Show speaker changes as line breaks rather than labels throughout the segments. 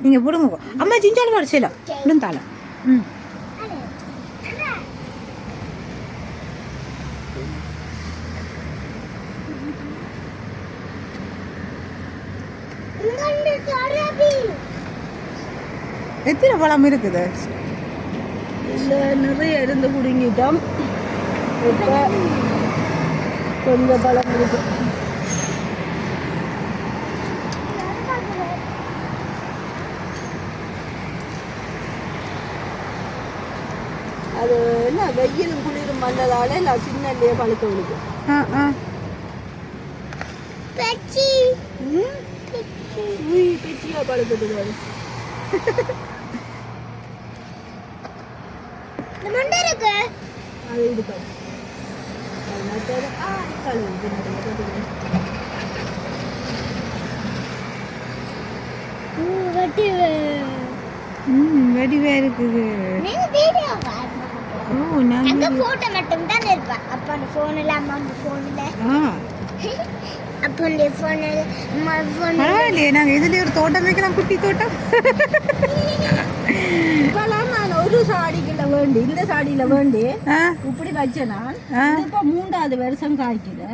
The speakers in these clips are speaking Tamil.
நீங்கள் பிடுங்க அம்மா சிஞ்சாலும் வர செய்யலாம். விழுந்தாலும் ம். எத்தனை பழம் இருக்குது?
நிறைய இருந்து குடுங்கிட்டோம். இப்போ கொஞ்சம் பழம் இருக்கு அது என்ன வெயிலும் குளிரும் வந்ததால எல்லாம் சின்னல்லையே பழுக்க விடுது.
ஆ ஆ.
ம்? உய், பிச்சியா பழுக்குது பாரு. அது இது பாரு.
வடிவா இருக்குது. ஓ நாங்கள்
போட்டோ மட்டும் தான் இருப்பேன் அப்போ அந்த ஃபோனில் அம்மா அந்த ஃபோனில்
ஆ.
அப்போ அந்த ஃபோனில் அம்மா
பரவாயில்லையே இதுலேயே ஒரு தோட்டம் வைக்கலாம் குட்டி தோட்டம்.
இப்பெல்லாம் நான் ஒரு சாடிக்குள்ள வேண்டி இந்த சாடியில வேண்டி இப்படி வச்சேன் இப்ப மூன்றாவது வருஷம் காய்க்குது.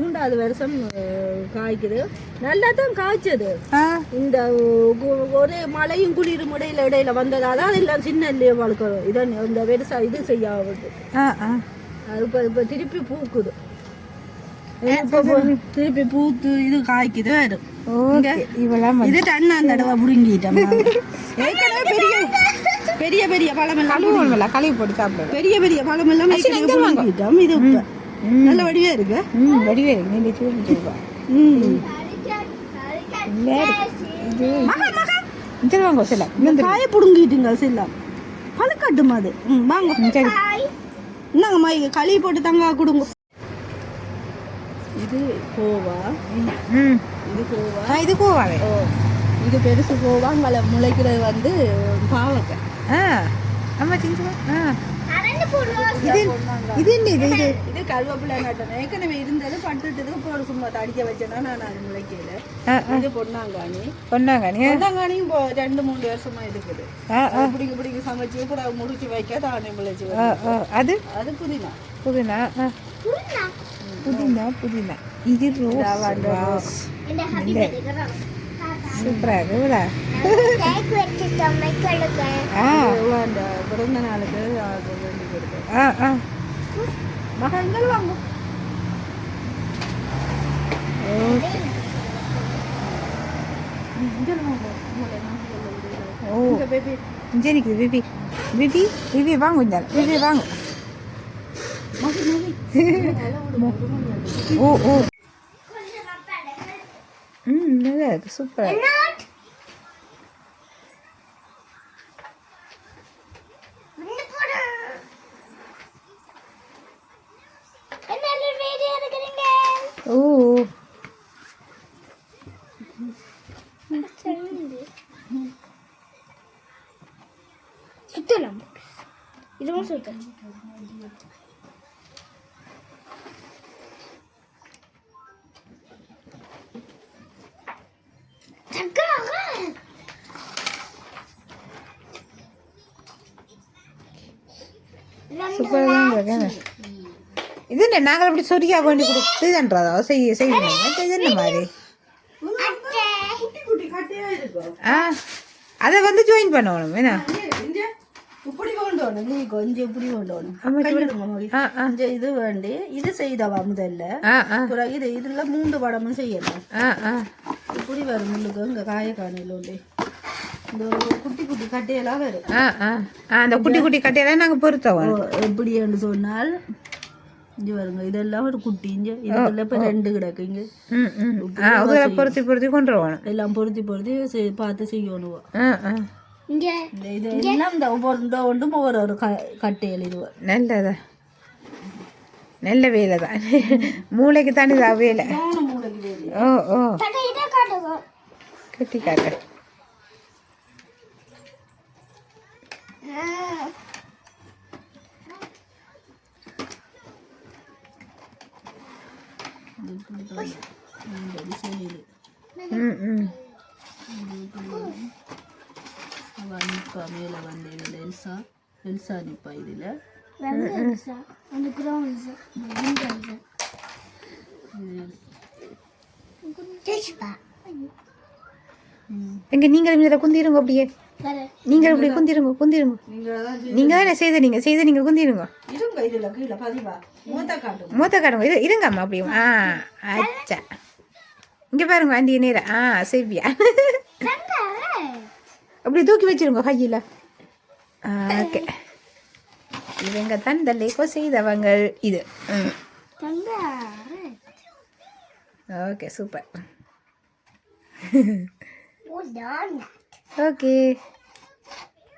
மூன்றாவது வருஷம் காய்க்குது. நல்லா தான் காய்ச்சது இந்த ஒரே மழையும் குளிரும் இடையில இடையில வந்ததால அதெல்லாம் சின்ன இல்லையே வளர்க்கணும் இதை இந்த பெருசா இது செய்ய ஆகுது இப்போ இப்போ திருப்பி பூக்குது. திருப்பி பூத்து இது காய்க்குது வரும் இது டன்னான் தடவை புடுங்கிட்டோம் பெரிய பெரிய பெரிய பழம் எல்லாம்
கழுவு போட்டு சாப்பிடுவேன்
பெரிய பெரிய பழம் எல்லாம் ஏற்கனவே புடுங்கிட்டோம். இது நல்ல வடிவா இருக்கு.
ம் வடிவே இருக்கு. நீ சொல்லுவா
ம்.
இந்த வாங்க சில.
இந்த காயை புடுங்கிட்டுங்க செல்லாம் பழுக்கட்டும் அது. ம் வாங்க.
சரி
இந்தாங்கம்மா இங்க களி போட்டு தங்க கொடுங்க. இது கோவா.
ம்.
இது கோவா.
இது கோவாவே.
ஓ. இது பெருசு கோவா. முளைக்கிறது வந்து பாவக்காய்.
ஆ.
போடுவோம்
இது இது என்ன இது? இது
இது கருவேப்பிலை நட்டணும் ஏற்கனவே இருந்தது பட்டுட்டது இப்போ ஒரு சும்மா தடிக்க வச்சேன்னா நான் அது முளைக்கல. இது பொன்னாங்கானி
பொன்னாங்க நீ
பொன்னாங்கானியும் இப்போ ரெண்டு மூணு வருஷமா இருக்குது. பிடிக்க பிடிக்க சமைச்சு கூட முடிச்சு வைக்க தானே முளைச்சு
அது?
அது புதினா.
புதினா புதினா? புதினா இது ரோஸ் ரோஸ்
இந்த ஹாப்பி பர்த்டே
சூப்பராக இருக்குல்ல
அந்த பிறந்த நாளுக்கு வேண்டி கொடுத்தேன்
ஆ ஆ.
மகன்கள் வாங்க
ஓ. இங்கே நிற்குது பிபி பிபி பிபி வாங்க கொஞ்சம் பிபி வாங்க. ஓ ஓ. ம் நல்லா இருக்கு சூப்பராக ஓ.
சுத்தலாம். இதுவும் சுத்தலாம்.
சூப்பராக தான் இருக்கு இது என்ன? நாங்கள் அப்படி சொரியா வேண்டி கொடுத்துன்றதோ செய்ய செய்யணும்? இது என்ன மாதிரி? ஆ அதை வந்து ஜாயின் பண்ணணும். என்ன?
இப்படி கொண்டு வரணும் நீ கொஞ்சம் இப்படி கொண்டு வரணும் இது வேண்டி. இது செய்தவா முதல்ல? அப்புறம் இது இதுல மூன்று படமும்
ஆ
இப்படி வரும் முள்ளுக்கு இங்க காய காணையில் உண்டு குட்டி குட்டி கட்டையெல்லாம் வரும்.
அந்த குட்டி குட்டி கட்டையெல்லாம் நாங்கள் பொறுத்தவோம்
ஓ, எப்படி என்று சொன்னால் இங்க வருங்க இதெல்லாம் ஒரு குட்டி இங்க இதுல இப்ப ரெண்டு கிடக்கு இங்க.
பொருத்தி பொருத்தி கொண்டு வரணும்.
எல்லாம் பொருத்தி பொருத்தி செய்- பார்த்து செய்யணும்
ஆ ஆ.
இங்க.
இந்த இது எல்லாம் இந்த ஒவ்வொரு இந்த ஒன்றும் ஒவ்வொரு ஒரு க கட்டையில் இது.
நல்லதா? நல்ல வேலை தான். மூளைக்கு தானே இதா வேலை. ஓ ஓ. கட்டி காட்டு.
நிற்பா வந்து இதுல எல்சா எல்சா நிற்பா இதுல
எங்க நீங்க குந்திருங்க அப்படியே. நீங்கள் இப்படி குந்திருங்க குந்திருங்க. நீங்க தானே செய்த நீங்க செய்த நீங்க குந்திருங்க.
மூத்த
காடுங்க இது இருங்க அம்மா அப்படியே ஆ அச்சா. இங்க பாருங்க ஆண்டி நேரா. ஆ செவ்வியா. அப்படி தூக்கி வச்சிருங்க கையில். ஓகே. இவங்க தான் இந்த லேக்கோ செய்தவங்க இது. ம். Okay super. Okay.